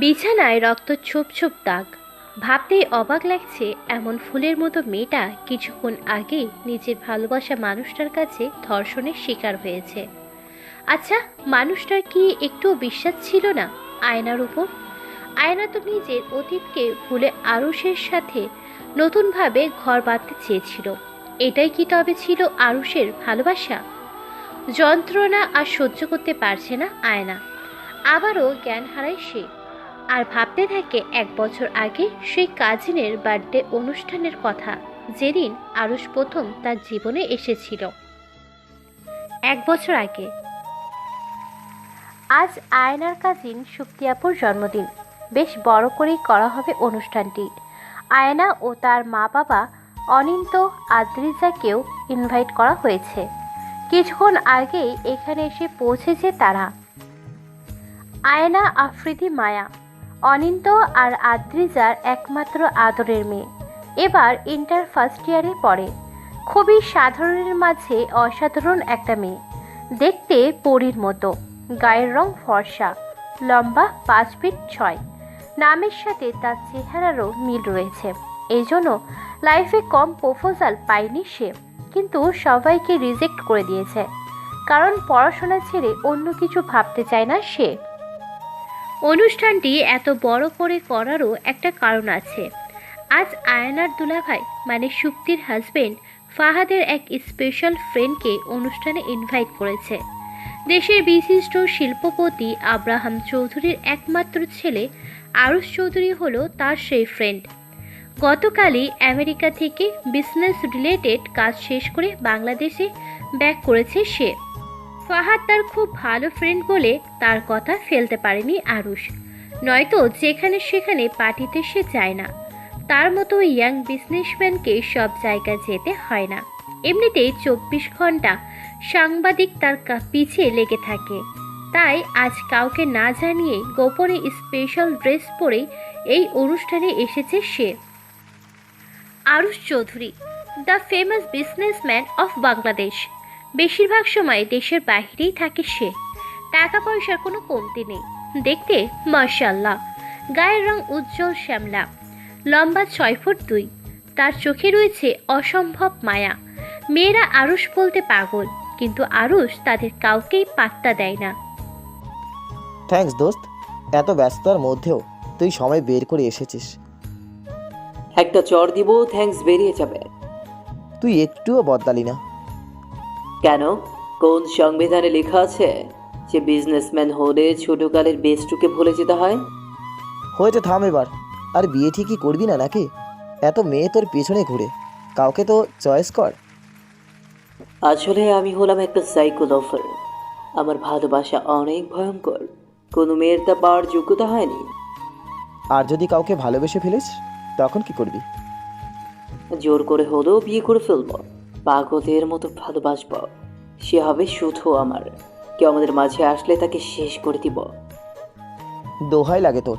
বিছানায় রক্ত ছোপ ছোপ দাগ। ভাবতেই অবাক লাগছে এমন ফুলের মতো মেয়েটা কিছুক্ষণ আগে নিজের ভালোবাসা মানুষটার কাছে ধর্ষণের শিকার হয়েছে। আচ্ছা মানুষটার কি একটু বিশ্বাস ছিল না আয়নার উপর? আয়না তো নিজের অতীতকে ভুলে আরুষের সাথে নতুনভাবে ঘর বাঁধতে চেয়েছিল। এটাই কি তবে ছিল আরুষের ভালোবাসা? যন্ত্রণা আর সহ্য করতে পারছে না আয়না। আবারও জ্ঞান হারায় সে। আর ভাবতে থাকে এক বছর আগে সেই কাজিনের বার্থডে অনুষ্ঠানের কথা, যেদিন আরুষ প্রথম তার জীবনে এসেছিল। এক বছর আগে। আজ আয়নার কাজিন শুক্তিয়াপুর জন্মদিন। বেশ বড় করেই করা হবে অনুষ্ঠানটি। আয়না ও তার মা বাবা অনিন্ত আদ্রিজাকেও ইনভাইট করা হয়েছে। কিছুক্ষণ আগেই এখানে এসে পৌঁছেছে তারা। আয়না আফ্রিদি মায়া। অনিন্ত আর আদ্রিজার একমাত্র আদরের মেয়ে। এবার ইন্টার ফার্স্ট ইয়ারে পড়ে। খুবই সাধারণের মাঝে অসাধারণ একটা মেয়ে। দেখতে পরীর মতো। গায়ের রং ফর্সা। লম্বা পাঁচ ফিট ছয়। নামের সাথে তার চেহারারও মিল রয়েছে। এই জন্য লাইফে কম প্রপোজাল পায়নি সে। কিন্তু সবাইকে রিজেক্ট করে দিয়েছে। কারণ পড়াশোনা ছেড়ে অন্য কিছু ভাবতে চায় না সে। অনুষ্ঠানটি এত বড় করে করারও একটা কারণ আছে। আজ আয়নার দুলাভাই মানে সুক্তির হাজবেন্ড ফাহাদের এক স্পেশাল ফ্রেন্ডকে অনুষ্ঠানে ইনভাইট করেছে। দেশের বিশিষ্ট শিল্পপতি আব্রাহাম চৌধুরীর একমাত্র ছেলে আরুষ চৌধুরী হলো তার সেই ফ্রেন্ড গতকালই আমেরিকা থেকে বিজনেস রিলেটেড কাজ শেষ করে বাংলাদেশে ব্যাক করেছে সে। ফাহাদ তার খুব ভালো ফ্রেন্ড বলে তার কথা ফেলতে পারেনি আরুষ। নয়তো যেখানে সেখানে পার্টিতে সে যায় না। তার মতো ইয়াং বিজনেসম্যানকে সব জায়গায় যেতে হয় না। এমনিতেই চব্বিশ ঘণ্টা সাংবাদিক তার কা- পিছে লেগে থাকে। তাই আজ কাউকে না জানিয়ে গোপনে স্পেশাল ড্রেস পরে এই অনুষ্ঠানে এসেছে সে। Arush Chowdhury the famous businessman of Bangladesh বেশিরভাগ সময় দেশের বাইরেই থাকে সে। টাকা পয়সার কোনো কমতি নেই। দেখতে মার্শাল্লাহ গায়ের রং উজ্জ্বল শ্যামলা। লম্বা ছয় ফুট দুই। তার চোখে রয়েছে অসম্ভব মায়া। মেয়েরা আরুষ বলতে পাগল কিন্তু আরুষ তাদের কাউকেই পাত্তা দেয় না। থ্যাঙ্কস দোস্ত। এত ব্যস্ততার মধ্যেও তুই সময় বের করে এসেছিস। একটা চর দিব থ্যাঙ্কস বেরিয়ে যাবে। তুই একটুও বদলালি না। কেন? কোন সংবিধানে লেখা আছে যে বিজনেসম্যান হলে ছোটকালের বেস্টুকে ভুলে যেতে হয়? হয়েছে থাম এবার। আর বিয়ে ঠিকই করবি না নাকি? এত মেয়ে তোর পেছনে ঘুরে। কাউকে তো চয়েস কর। আসলে আমি হলাম একটা সাইকোলফার আমার ভালোবাসা অনেক ভয়ঙ্কর। কোনো মেয়ের তা পাওয়ার যোগ্যতা হয়নি। আর যদি কাউকে ভালোবেসে ফেলিস তখন কি করবি? জোর করে হলেও বিয়ে করে ফেলব। পাগলের মতো ভালোবাসবো। সে হবে শুধু আমার। কেউ আমাদের মাঝে আসলে তাকে শেষ করে দিব। দোহাই লাগে তোর।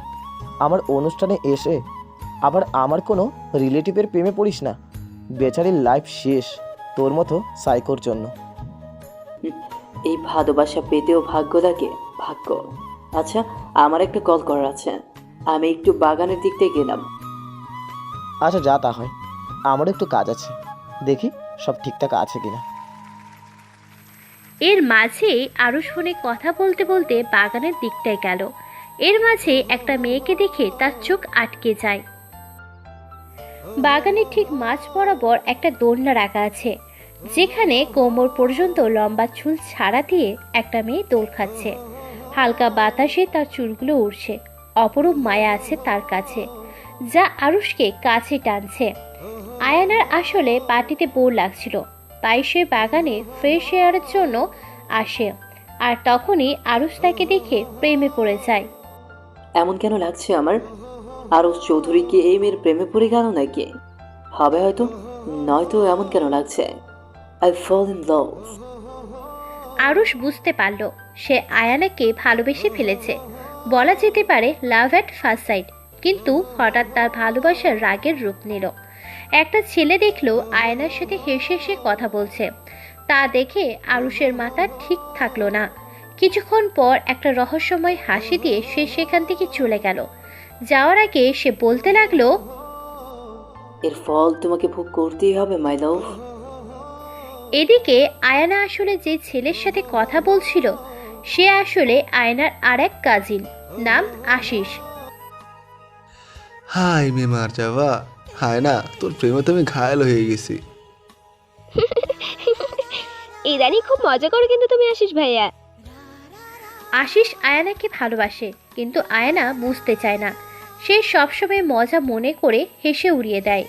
আমার অনুষ্ঠানে এসে আবার আমার কোনো রিলেটিভের প্রেমে পড়িস না। বেচারির লাইফ শেষ তোর মতো সাইকোর জন্য। এই ভালোবাসা পেতেও ভাগ্য লাগে। ভাগ্য। আচ্ছা আমার একটা কল করার আছে। আমি একটু বাগানের দিক থেকে গেলাম। আচ্ছা যা তা হয়। আমারও একটু কাজ আছে। দেখি। সব ঠিকঠাক আছে কিনা। এর মাঝে আরুষ ফোনে কথা বলতে বলতে বাগানের দিকটায় গেল। এর মাঝে একটা মেয়েকে দেখে তার চোখ আটকে যায়। বাগানের ঠিক মাঝ বরাবর একটা দোলনা রাখা আছে, যেখানে কোমর পর্যন্ত লম্বা চুল ছাড়া দিয়ে একটা মেয়ে দৌড় খাচ্ছে। হালকা বাতাসে তার চুলগুলো উড়ছে, অপরূপ মায়া আছে তার কাছে, যা আরুষকে কাছে টানছে। আয়ানার আসলে পার্টিতে বোর লাগছিল তাই সে বাগানে ফ্রেশ এয়ারের জন্য আসে আর তখনই আরুষ তাকে দেখে প্রেমে পড়ে যায়। এমন কেন লাগছে আমার? আরও চৌধুরী কি এই মেয়ের প্রেমে পড়ে গেল নাকি? হবে হয়তো নয়তো এমন কেন লাগছে? I fall in love Arush বুঝতে পারল সে আয়ানাকে ভালোবেসে ফেলেছে। বলা যেতে পারে লাভ অ্যাট ফার্স্ট সাইট কিন্তু হঠাৎ তার ভালোবাসার রাগের রূপ নিল। একটা ছেলে দেখল আয়নার সাথে হেসে হেসে কথা বলছে। তা দেখে আরুষের মাথা ঠিক থাকল না। কিছুক্ষণ পর একটা রহস্যময় হাসি দিয়ে সে সেখান থেকে চলে গেল। যাওয়ার আগে সে বলতে লাগল এর ফল তোমাকে ভোগ করতেই হবে মাই লাভ এদিকে আয়না আসলে যে ছেলের সাথে কথা বলছিল সে আসলে আয়নার আর এক কাজিন নাম আশিস। হাই মে মার যাওয়া। হায় না তোর প্রেমে তো আমি ঘায়াল হয়ে গেছি। ইদানি খুব মজা করো কিন্তু তুমি আশিস ভাইয়া। আশিস আয়নাকে ভালোবাসে কিন্তু আয়না বুঝতে চায় না। সে সবসময় মজা মনে করে হেসে উড়িয়ে দেয়।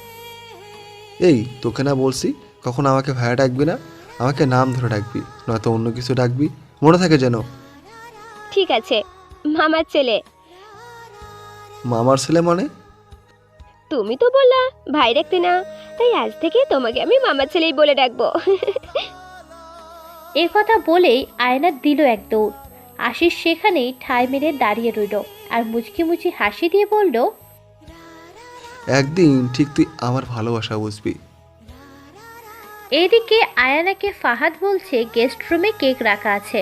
এই তোকে না বলছি কখন আমাকে ভাইয়া ডাকবি না? আমাকে নাম ধরে ডাকবি নয়তো অন্য কিছু ডাকবি। মনে থাকে যেন। ঠিক আছে মামার ছেলে। মামার ছেলে মানে? তুমি তো বললা ভাই ডাকতে না। তাই আজ থেকে তোমাকে আমি মামার ছেলেই বলে ডাকবো। এ কথা বলেই আয়না দিল এক দৌড়। আশিস সেখানেই ঠাই মেরে দাঁড়িয়ে রইল আর মুচকি মুচকি হাসি দিয়ে বলল একদিন ঠিক তুই আমার ভালোবাসা বুঝবি। এইদিকে আয়ানাকে ফাহাদ বলছে গেস্ট রুমে কেক রাখা আছে।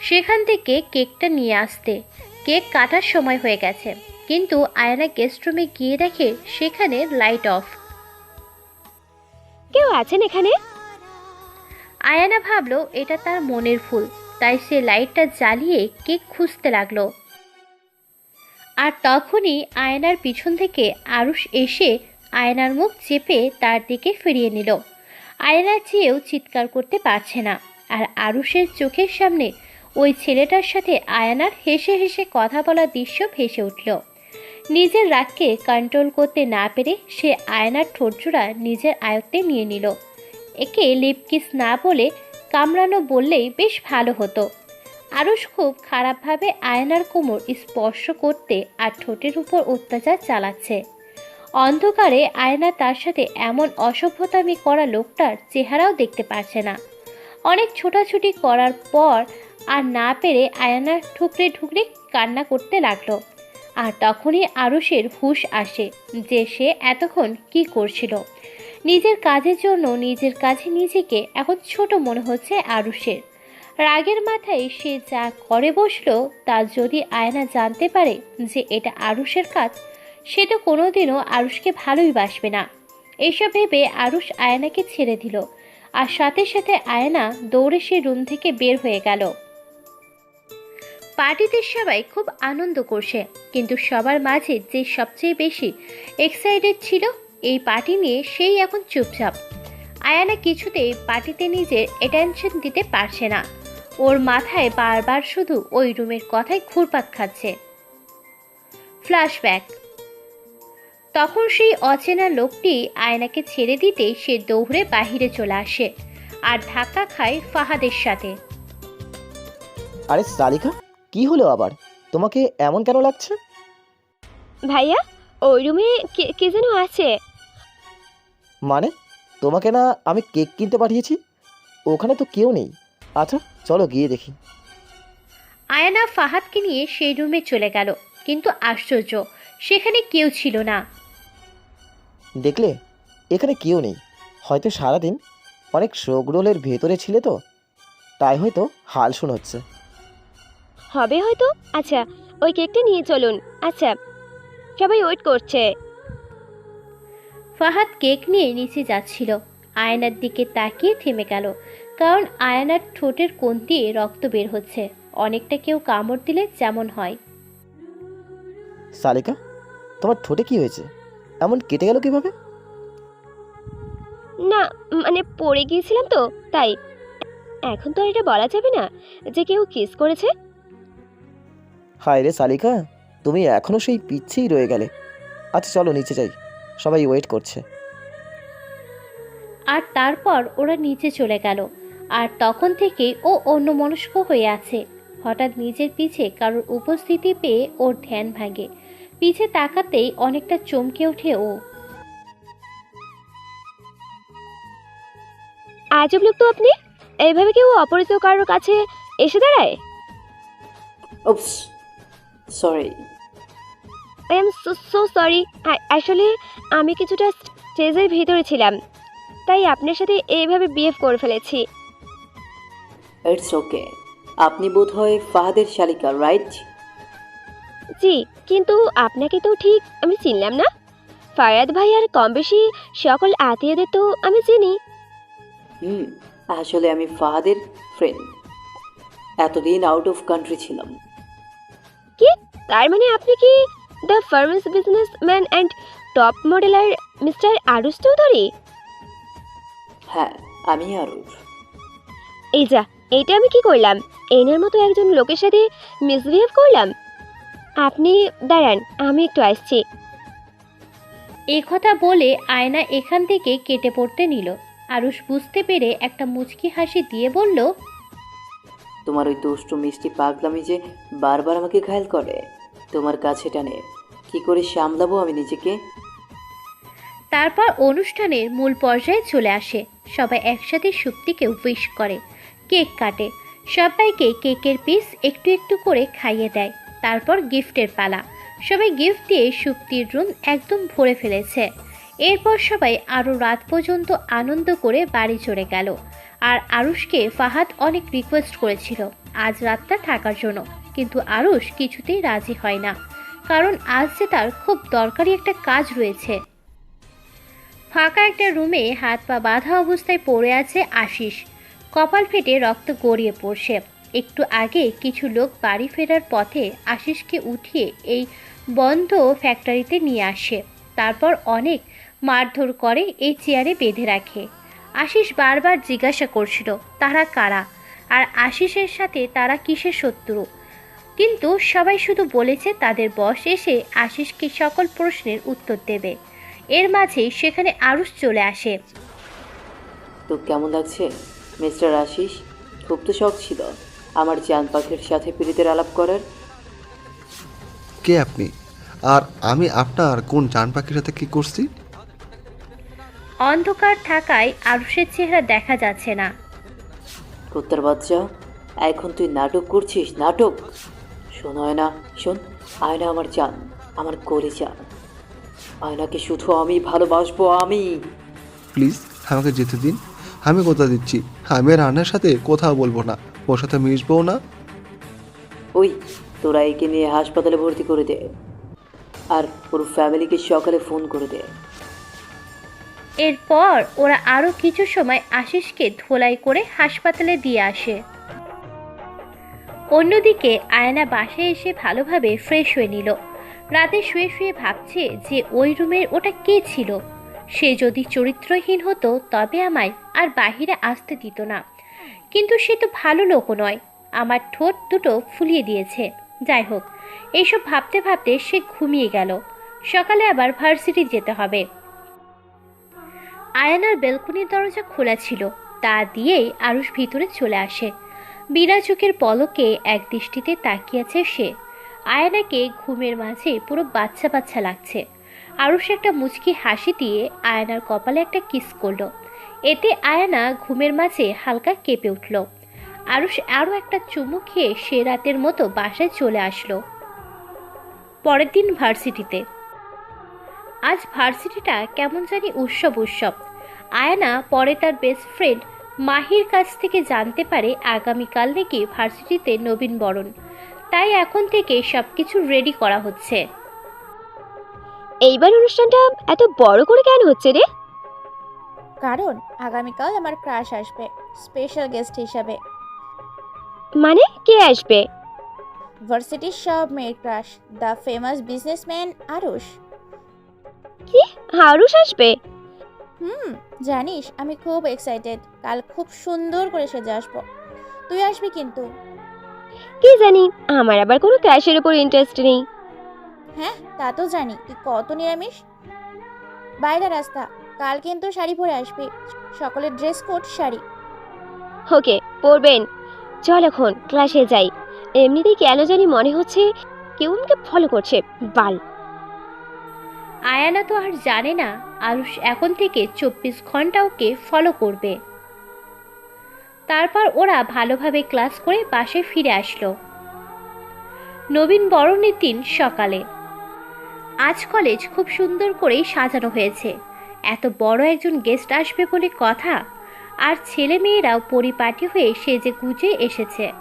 সেখান থেকে কেকটা নিয়ে আসতে। কেক কাটার সময় হয়ে গেছে। কিন্তু আয়না গেস্ট রুমে গিয়ে দেখে সেখানে লাইট অফ কেউ আছেন এখানে? আয়ানা ভাবলো এটা তার মনের ফুল। তাই সে লাইটটা জ্বালিয়ে কেক খুঁজতে লাগল। আর তখনই আয়নার পিছন থেকে আরুষ এসে আয়নার মুখ চেপে তার দিকে ফিরিয়ে নিল। আয়না চেয়েও চিৎকার করতে পারছে না। আর আরুষের চোখের সামনে ওই ছেলেটার সাথে আয়নার হেসে হেসে কথা বলার দৃশ্য ভেসে উঠল। নিজের রাগকে কন্ট্রোল করতে না পেরে সে আয়নার ঠোঁটজোড়া নিজের আয়ত্তে নিয়ে নিল। একে লিপকিস না বলে কামড়ানো বললেই বেশ ভালো হতো। আরুষ খুব খারাপভাবে আয়নার কোমর স্পর্শ করতে আর ঠোঁটের উপর অত্যাচার চালাচ্ছে। অন্ধকারে আয়না তার সাথে এমন অসভ্যতামি করা লোকটার চেহারাও দেখতে পারছে না। অনেক ছোটাছুটি করার পর আর না পেরে আয়না ঠুকরে ঠুকরে কান্না করতে লাগল। আর তখনই আরুষের হুঁশ আসে যে সে এতক্ষণ কি করছিল। নিজের কাজের জন্য নিজের কাছে নিজেকে এখন ছোট মনে হচ্ছে আরুষের। রাগের মাথায় সে যা করে বসল তা যদি আয়না জানতে পারে যে এটা আরুষের কাজ, সে তো কোনোদিনও আরুষকে ভালোই বাসবে না। এইসব ভেবে আরুষ আয়নাকে ছেড়ে দিল। আর সাথে সাথে আয়না দৌড়ে সে রুম থেকে বের হয়ে গেল। পার্টিতে সবাই খুব আনন্দ করছে, কিন্তু সবার মাঝে যে সবচেয়ে বেশি এক্সাইটেড ছিল এই পার্টি নিয়ে সেই এখন চুপচাপ। আয়ানা কিছুতেই পার্টিতে নিজের অ্যাটেনশন দিতে পারছে না। ওর মাথায় বারবার শুধু ওই রুমের কথাই ঘুরপাক খাচ্ছে। ফ্ল্যাশব্যাক তখন সেই অচেনা লোকটি আয়নাকে ছেড়ে দিতেই সে দৌড়ে বাহিরে চলে আসে, আর ধাক্কা খায় ফাহাদের সাথে। আরে সালিকা? কি হলো আবার? তোমাকে এমন কেন লাগছে? ভাইয়া ওই রুমে কে কে যেন আছে। মানে? তোমাকে না আমি কেক কিনতে পাঠিয়েছি? ওখানে তো কেউ নেই। আচ্ছা চলো গিয়ে দেখি। আয়না ফাহাদকে নিয়ে সেই রুমে চলে গেল। কিন্তু আশ্চর্য সেখানে কেউ ছিল না। দেখলে? এখানে কেউ নেই। হয়তো সারাদিন অনেক শোকরোলের ভেতরে ছিলে তো? তাই হয়তো হাল শুন হচ্ছে হবে হয়তো? আচ্ছা ওই কেকটা নিয়ে চলুন। আচ্ছা সবাই ওয়েট করছে। ফাহাদ কেক নিয়ে নিচে যাচ্ছিল। আয়নার দিকে তাকিয়ে থেমে গেল কারণ আয়নার ঠোঁটের কোণ দিয়ে রক্ত বের হচ্ছে। অনেকটা কেউ কামড় দিলে যেমন হয়। সালিকা তোমার ঠোঁটে কি হয়েছে? এমন কেটে গেল কীভাবে? না মানে পড়ে গিয়েছিলাম তো তাই। এখন তো আর এটা বলা যাবে না যে কেউ কিস করেছে? হায় রে সালিকা তুমি এখনও সেই পিচ্ছেই রয়ে গেলে। আচ্ছা চলো নিচে যাই। সবাই ওয়েট করছে। আর তারপর ওরা নিচে চলে গেল। আর তখন থেকে ও অন্যমনস্ক হয়ে আছে। হঠাৎ নিজের পিছে কারোর উপস্থিতি পেয়ে ওর ধ্যান ভাঙে। পিছে তাকাতেই অনেকটা চমকে ওঠে ও। আজব লোক তো আপনি। এইভাবে কেউ অপরিচিত কারোর কাছে এসে দাঁড়ায়? Oops sorry I am so so sorry আসলে আমি কিছুটা স্টেজের ভিতরে ছিলাম। তাই আপনার সাথে এইভাবে বিহেভ করে ফেলেছি। ইটস ওকে আপনি বোধহয় ফাহাদের শালিকা রাইট জি কিন্তু আপনাকে তো ঠিক আমি চিনলাম না। ফারাদ ভাই আর কম বেশি সকল আত্মীয়দের তো আমি চিনি। হুম আসলে আমি ফাহাদের ফ্রেন্ড এতদিন আউট অফ কান্ট্রি ছিলাম। তার মানে আপনি কি the famous businessman and top মডেলার mister Arush Chowdhury? হ্যাঁ আমি আরুষ। এই যা এইটা আমি কি করলাম? এনের মতো একজন লোকের সাথে মিসবিহেভ করলাম? আপনি দাঁড়ান আমি একটু আসছি। এ কথা বলে আয়না এখান থেকে কেটে পড়তে নিল। আরুষ বুঝতে পেরে একটা মুচকি হাসি দিয়ে বলল তোমার ওই দুষ্টু মিষ্টি পাগলামি যে বারবার আমাকে ঘায়ল করে। তোমার কাছে টানে। কি করে সামলাবো আমি নিজেকে? তারপর অনুষ্ঠানের মূল পর্যায়ে চলে আসে। সবাই একসাথে সুপ্তিকে উইশ করে। কেক কাটে। সবাইকে কেকের পিস একটু একটু করে খাইয়ে দেয়। তারপর গিফটের পালা। সবাই গিফট দিয়ে সুপ্তির রুম একদম ভরে ফেলেছে। এরপর সবাই আরও রাত পর্যন্ত আনন্দ করে বাড়ি চলে গেল। আর আরুষকে ফাহাদ অনেক রিকোয়েস্ট করেছিল। আজ রাতটা থাকার জন্য। কিন্তু আরুষ কিছুতেই রাজি হয় না। কারণ আজ যে তার খুব দরকারি একটা কাজ রয়েছে। ফাঁকা একটা রুমে হাত পা বাঁধা অবস্থায় পড়ে আছে আশিস। কপাল ফেটে রক্ত গড়িয়ে পড়ছে। একটু আগে কিছু লোক বাড়ি ফেরার পথে আশিসকে উঠিয়ে এই বন্ধ ফ্যাক্টরিতে নিয়ে আসে। তারপর অনেক মারধর করে এই চেয়ারে বেঁধে রাখে। আশিস বারবার জিজ্ঞাসা করছিল, তারা কারা? আর আশিসের সাথে, তারা কিসের শত্রু? কিন্তু সবাই শুধু বলেছে তাদের বস এসে আশিসকে সকল প্রশ্নের উত্তর দেবে। এর মাঝেই সেখানে আরুষ চলে আসে। তো কেমন লাগছে মিস্টার আশিস? খুব তো শখ ছিল আমার জান পাখির সাথে পীড়িতের আলাপ করার। কে আপনি? আর আমি আপনার কোন জান পাখির সাথে কি করছি? অন্ধকার থাকায় আরুষের চেহারা দেখা যাচ্ছে না। কুত্তার বাচ্চা এখন তুই নাটক করছিস নাটক? শোন না শোন আয়না আমার জান আমার করে যান আয়নাকে শুধু আমি ভালোবাসবো আমি। প্লিজ আমাকে যেতে দিন। আমি কথা দিচ্ছি। আমি আর রান্নার সাথে কোথাও বলব না। ওর সাথে মিশবও না। ওই তোরা একে নিয়ে হাসপাতালে ভর্তি করে দে। আর ওর ফ্যামিলিকে সকালে ফোন করে দে। এরপর ওরা আরও কিছু সময় আশিসকে ধোলাই করে হাসপাতালে দিয়ে আসে। অন্যদিকে আয়না বাসায় এসে ভালোভাবে ফ্রেশ হয়ে নিল। রাতে শুয়ে শুয়ে ভাবছে যে ওই রুমের ওটা কে ছিল? সে যদি চরিত্রহীন হতো, তবে আমায় আর বাহিরে আসতে দিত না। কিন্তু সে তো ভালো লোকও নয়। আমার ঠোঁট দুটো ফুলিয়ে দিয়েছে। যাই হোক, এইসব ভাবতে ভাবতে সে ঘুমিয়ে গেল। সকালে আবার ভার্সিটি যেতে হবে। আয়ানার বেলকনির দরজা খোলা ছিল। তা দিয়েই আরুষ ভিতরে চলে আসে। বিনা পলকে এক দৃষ্টিতে তাকিয়েছে সে। আয়নাকে ঘুমের মাঝে পুরো বাচ্চা বাচ্চা লাগছে। আরুষ একটা মুচকি হাসি দিয়ে আয়নার কপালে একটা কিস করল। এতে আয়না ঘুমের মাঝে হালকা কেঁপে উঠল। আরুষ আরও একটা চুমু খেয়ে সে রাতের মতো বাসায় চলে আসলো। পরের দিন ভার্সিটিতে। আজ ভার্সিটিটা কেমন জানি উৎসব উৎসব। আয়না পরে তার বেস্ট ফ্রেন্ড মাহির কাছ থেকে জানতে পারে আগামীকাল নাকি ভার্সিটিতে নবীন বরণ। তাই এখন থেকে সব কিছু রেডি করা হচ্ছে। এইবার অনুষ্ঠানটা এত বড় করে কেন হচ্ছে রে? কারণ আগামীকাল আমার ক্রাশ আসবে স্পেশাল গেস্ট হিসাবে। মানে কে আসবে? ভার্সিটির সব মেয়ের crush the famous businessman Arush. কি? হারুষ আসবে? হুম। জানিস আমি খুব এক্সাইটেড কাল খুব সুন্দর করে সেজে আসব। তুই আসবি কিন্তু। কি জানি আমার আবার কোনো ক্রাশের উপর ইন্টারেস্ট নেই। হ্যাঁ তা তো জানি। তুই কত নিরামিষ? বাইরে রাস্তা কাল কিন্তু শাড়ি পরে আসবি। সকলের ড্রেস কোড শাড়ি। ওকে পরবেন। চল এখন ক্লাসে যাই। এমনিতেই কেন জানি মনে হচ্ছে কেউ আমাকে ফলো করছে বাল। আয়ানা তো আর জানে না আরুষ এখন থেকে চব্বিশ ঘণ্টা ওকে ফলো করবে। তারপর ওরা ভালোভাবে ক্লাস করে বাসে ফিরে আসলো। নবীন বরণের দিন সকালে। আজ কলেজ খুব সুন্দর করেই সাজানো হয়েছে। এত বড় একজন গেস্ট আসবে বলে কথা, আর ছেলে মেয়েরাও পরিপাটি হয়ে সেজে গুজে এসেছে।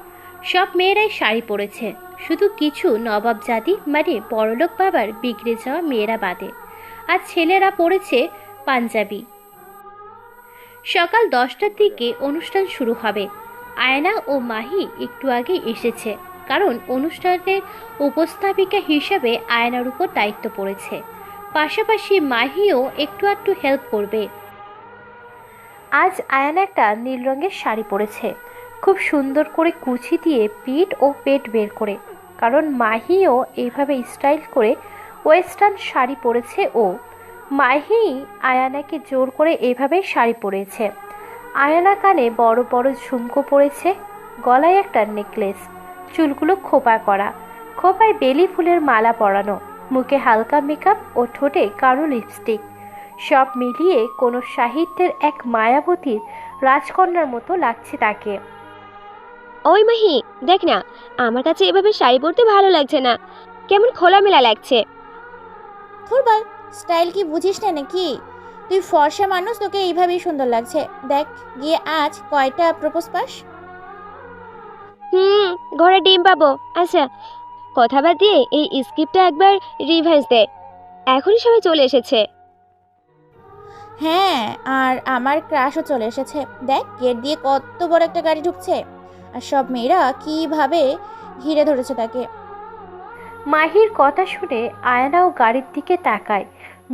সব মেয়েরাই শাড়ি পরেছে। শুধু কিছু নবাব জাতি মানে বড়লোক বাবার বিগড়ে যাওয়া মেয়েরা বাদে, আর ছেলেরা পরেছে পাঞ্জাবি। সকাল দশটার দিকে অনুষ্ঠান শুরু হবে। আয়না ও মাহি একটু আগে এসেছে, কারণ অনুষ্ঠানের উপস্থাপিকা হিসাবে আয়নার উপর দায়িত্ব পড়েছে। পাশাপাশি মাহিও একটু একটু হেল্প করবে। আজ আয়না একটা নীল রঙের শাড়ি পরেছে। খুব সুন্দর করে কুচি দিয়ে পিঠ ও পেট বের করে। কারণ মাহিও এইভাবে স্টাইল করে ওয়েস্টার্ন শাড়ি পরেছে ও। মাহি আয়ানাকে জোর করে এইভাবে শাড়ি পরেছে। আয়ানা কানে বড় বড় ঝুমকো পরেছে, গলায় একটা নেকলেস, চুলগুলো খোপা করা, খোপায় বেলি ফুলের মালা পরানো, মুখে হালকা মেকআপ ও ঠোঁটে কারও লিপস্টিক। সব মিলিয়ে কোনো সাহিত্যের এক মায়াবতীর রাজকন্যার মতো লাগছে তাকে। ওই মাহি দেখ না আমার কাছে এভাবে শাড়ি পরতে ভালো লাগছে না। কেমন খোলামেলা লাগছে। থুরবাল স্টাইল কি বুঝিস না নাকি? তুই ফর্সা মানুষ তোকে এইভাবেই সুন্দর লাগছে। দেখ গিয়ে আজ কয়টা প্রপোজ পাস? হুম ঘরে ডিম পাবো। আচ্ছা কথা বাদ দিয়ে এই স্ক্রিপ্টটা একবার রিভাইজ দে। এখনই সবাই চলে এসেছে। হ্যাঁ আর আমার ক্রাশও চলে এসেছে। দেখ গেট দিয়ে কত বড় একটা গাড়ি ঢুকছে। আর সব মেয়েরা কীভাবে ঘিরে ধরেছে তাকে। মাহির কথা শুনে আয়নাও গাড়ির দিকে তাকায়,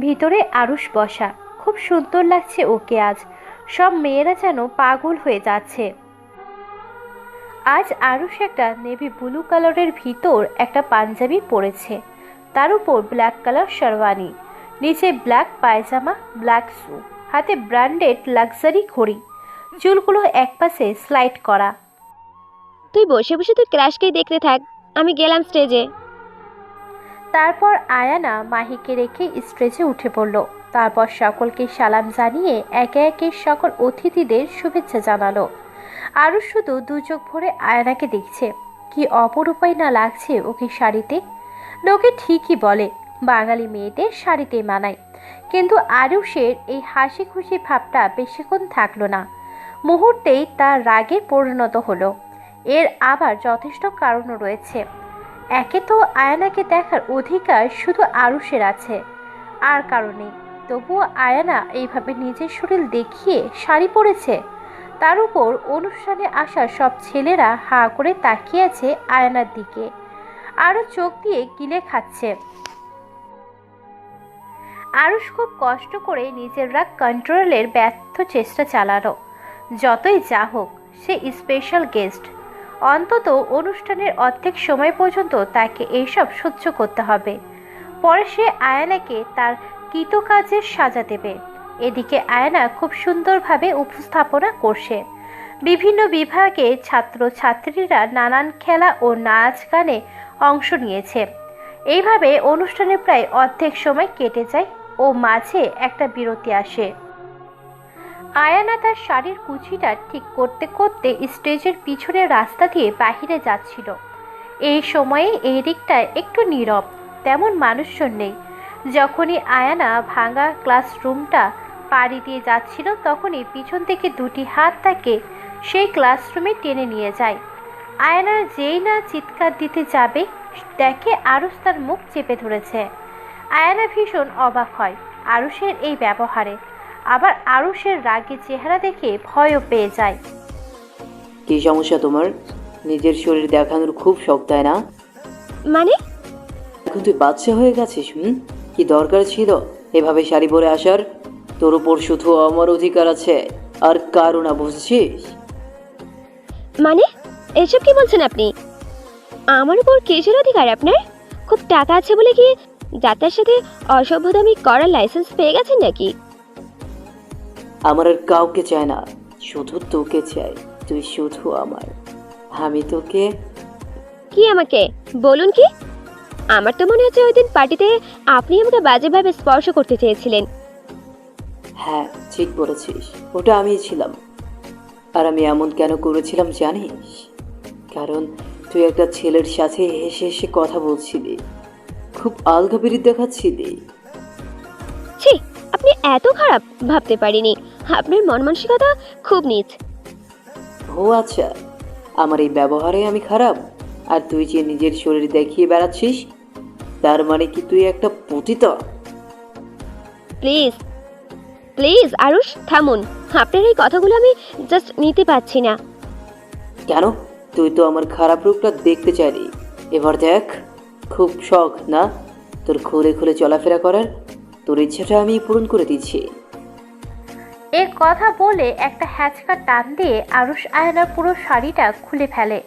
ভিতরে আরুষ বসা। খুব সুন্দর লাগছে ওকে আজ। সব মেয়েরা যেন পাগল হয়ে যাচ্ছে। আজ আরুষ একটা নেভি ব্লু কালারের ভিতর একটা পাঞ্জাবি পরেছে। তার উপর ব্ল্যাক কালার শেরওয়ানি, নিচে ব্ল্যাক পায়জামা, ব্ল্যাক শু হাতে ব্র্যান্ডেড লাক্সারি ঘড়ি। চুলগুলো একপাশে স্লাইড করা। তুই বসে বসে তোর ক্রাশকেই দেখতে থাক, আমি গেলাম স্টেজে। তারপর আয়ানা মাহিকে রেখে স্ট্রেজে উঠে পড়ল। তারপর সকলকে সালাম জানিয়ে একে একে সকল অতিথিদের শুভেচ্ছা জানালো। আরও শুধু দু চোখ ভরে আয়নাকে দেখছে। কি অপরূপাই না লাগছে ওকে শাড়িতে? লোকে ঠিকই বলে, বাঙালি মেয়েদের শাড়িতে মানায়। কিন্তু আরুষের এই হাসি খুশি ভাবটা বেশিক্ষণ থাকল না। মুহূর্তেই তার রাগে পরিণত হলো। এর আবার যথেষ্ট কারণও রয়েছে। একে তো আয়ানাকে দেখার অধিকার শুধু আরুষের আছে। আর কারণে তবুও আয়ানা এইভাবে নিজের শরীর দেখিয়ে শাড়ি পরেছে। তার উপর অনুষ্ঠানে আসা সব ছেলেরা হা করে তাকিয়ে আছে আয়ানার দিকে। আরও চোখ দিয়ে গিলে খাচ্ছে। আরুষ খুব কষ্ট করে নিজের রাগ কন্ট্রোলের ব্যর্থ চেষ্টা চালানো যতই যা হোক, সে স্পেশাল গেস্ট অন্তত অনুষ্ঠানের অর্ধেক সময় পর্যন্ত তাকে এইসব সহ্য করতে হবে। পরে সে আয়ানাকে তার কৃতকাজের সাজা দেবে। এদিকে আয়না খুব সুন্দরভাবে উপস্থাপনা করছে। বিভিন্ন বিভাগে ছাত্র ছাত্রীরা নানান খেলা ও নাচ গানে অংশ নিয়েছে। এইভাবে অনুষ্ঠানে প্রায় অর্ধেক সময় কেটে যায় ও মাঝে একটা বিরতি আসে। আয়ানা তার শাড়ির কুচিটা ঠিক করতে করতে স্টেজের পিছনের রাস্তা দিয়ে বাহিরে যাচ্ছিল। এই সময়ে এই দিকটায় একটু নীরব, তেমন মানুষজন নেই। যখনই আয়ানা ভাঙা ক্লাসরুমটা পাড়ি দিয়ে যাচ্ছিল, তখনই পিছন থেকে দুটি হাত তাকে সেই ক্লাসরুমে টেনে নিয়ে যায়। আয়ানা যেই না চিৎকার দিতে যাবে, দেখে আরুষ তার মুখ চেপে ধরেছে। আয়ানা ভীষণ অবাক হয় আরুষের এই ব্যবহারে। আবার আরুষের রাগে চেহারা দেখে ভয়ও পেয়ে যায়। কি সমস্যা তোমার? নিজের শরীর দেখানোর খুব শখ তাই না? মানে? এখন তুই বাচ্চা হয়ে গেছিস হুম? কি দরকার ছিল এভাবে শাড়ি পরে আসার? তোর উপর শুধু আমার অধিকার আছে আর কারও না বুঝছিস? মানে? এসব কি বলছেন আপনি? আমার উপর কিসের অধিকার আপনার? খুব টাকা আছে বলে কি যাত্রার সাথে অসভ্যতামি করার লাইসেন্স পেয়ে গেছেন নাকি? আমার আর কাউকে চায় না শুধু তোকে চাই তুই শুধু আমার। আমি তোকে কি আমাকে? বলুন কি? আমার তো মনে হচ্ছে ওই দিন পার্টিতে আপনি আমাকে বাজেভাবে স্পর্শ করতে চেয়েছিলেন। হ্যাঁ ঠিক বলেছিস ওটা আমিই ছিলাম। আর আমি এমন কেন করেছিলাম জানিস? কারণ তুই একটা ছেলের সাথে হেসে হেসে কথা বলছিলি খুব আলগাবিরি দেখাচ্ছিলি। ছি আপনি এত খারাপ ভাবতে পারিনি। আপনার মন মানসিকতা খুব নিচ ও আচ্ছা আমার এই ব্যবহারে আমি খারাপ। আর তুই যে নিজের শরীর দেখিয়ে বেড়াচ্ছিস তার মানে কি তুই একটা পতিতা? প্লিজ প্লিজ আরুষ থামুন। আপনার এই কথাগুলো আমি জাস্ট নিতে পারছি না। কেন? তুই তো আমার খারাপ রূপটা দেখতে চাইলি। এবার দেখ খুব শখ না? তোর খুলে খুলে চলাফেরা করার তোর ইচ্ছাটা আমি পূরণ করে দিচ্ছি এ কথা বলে একটা হ্যাচকা টান দিয়ে আরুষ আয়নার পুরো শাড়িটা খুলে ফেলে।